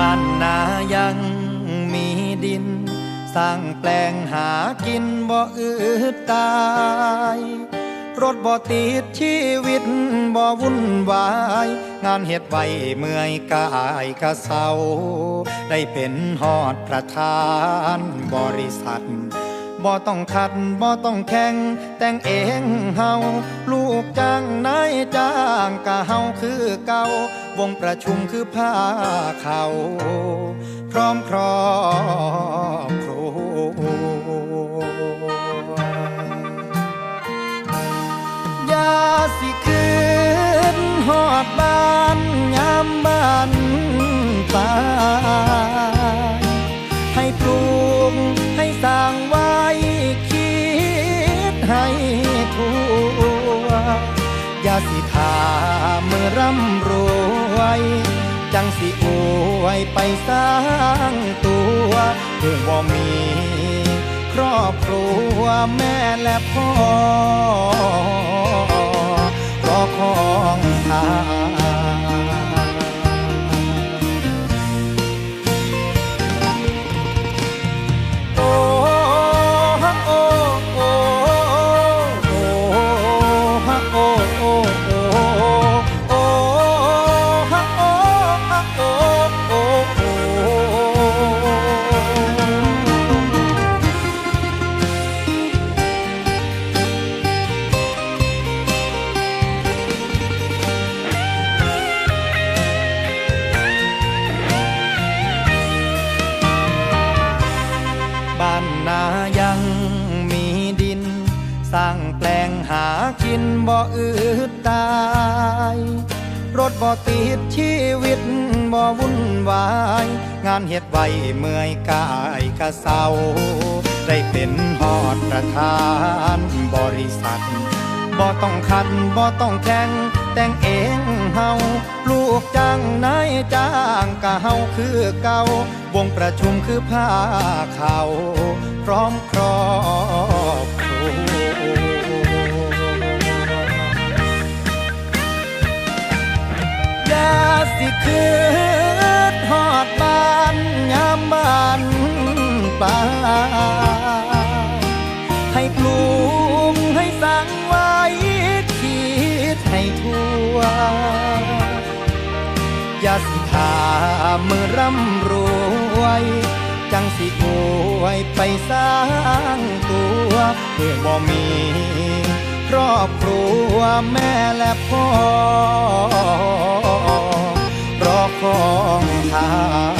บ้านนายังมีดิน สร้างแปลงหากินบ่อืดตาย รถบ่ติดชีวิตบ่วุ่นวาย งานเฮ็ดไว้เมื่อยกายกระเศร้าได้เป็นหอดประธานบริษัท บ่ต้องขัดบ่ต้องแข่ง แต่งเองเฮาลูกจ้างนายจ้างกะเฮาคือเก่าวงประชุมคือผ้าเขา พร้อมครอบครัวอย่าสิคืนหอดบ้านยามบ้านตา ให้ทั่ว อย่าสิทาเมือร่ำรวย จังสิอวยไปสร้างตัวเพื่อบ่มีครอบครัวแม่และพ่อรอของ บ่อืดตาย รถบ่ติดชีวิตบ่วุ่นวาย งานเฮ็ดไว้เมื่อยกายกะเศร้า ได้เป็นฮอดประธานบริษัทบ่ต้องขัดบ่ต้องแข่งแต่งเองเฮาลูกจ้างนายจ้างกะเฮาคือเก่าวงประชุมคือผ้าเขาพร้อมครอบ สิคืนหอดบ้านยามบ้านปลายให้ปลูกให้สร้างไว้คิดให้ทั่วอย่าสิถามือร่ำรวย จังสิอวยไปสร้างตัวเพื่อบ่มีครอบครัวแม่และพ่อ 啊